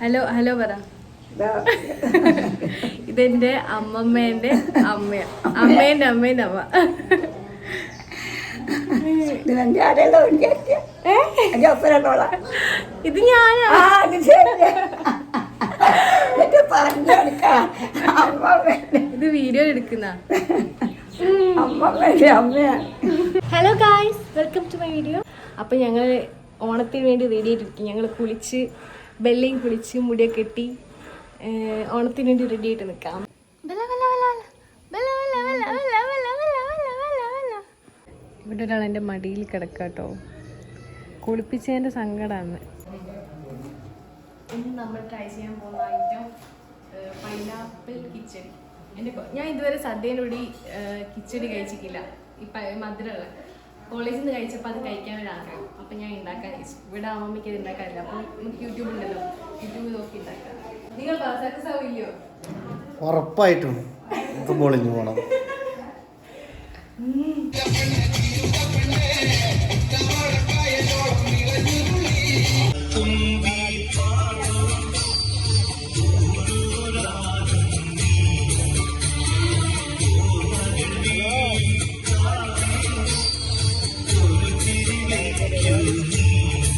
Hello hello പറ. ഇതെന്റെ അമ്മമ്മേന്റെ അമ്മ അമ്മേന്റെ അമ്മേന്റെ അമ്മ. ഇത് ഞാനാ. ഇത് വീഡിയോ എടുക്കുന്ന. Hello guys welcome to my video അപ്പൊ ഞങ്ങൾ ഓണത്തിന് വേണ്ടി റെഡി ആയിട്ടിരിക്കും. ഞങ്ങൾ കുളിച്ച് വെള്ളയും കുളിച്ച് മുടിയൊക്കെ കെട്ടി ഓണത്തിന് വേണ്ടി റെഡി ആയിട്ട് നിൽക്കാം ഇവിടെ ഒരാൾ എന്റെ മടിയിൽ കിടക്കാട്ടോ കേട്ടോ കുളിപ്പിച്ചതിന്റെ സങ്കടമാണ് ഇന്ന് നമ്മൾ ട്രൈ ചെയ്യാൻ പോകുന്ന ഐറ്റം പൈനാപ്പിൾ കിച്ചടി എന്റെ ഞാൻ ഇതുവരെ സദ്യയുടെ കൂടി കിച്ചടി കഴിച്ചിട്ടില്ല ഈ മധുരമുള്ള കോളേജിൽ നിന്ന് കഴിച്ചപ്പോൾ അത് കഴിക്കാൻ ഒരു ആഗ്രഹം അപ്പം ഞാൻ ഉണ്ടാക്കാൻ ഇവിടെ അമ്മമ്മയ്ക്ക് ഇത് ഉണ്ടാക്കാറില്ല അപ്പം നമുക്ക് യൂട്യൂബ് ഉണ്ടല്ലോ. യൂട്യൂബ് നോക്കി ഉണ്ടാക്കാം നിങ്ങൾ സക്സസ് ആവില്ലയോ? ഉറപ്പായിട്ടും. ഇത് പൊളിഞ്ഞു പോണം.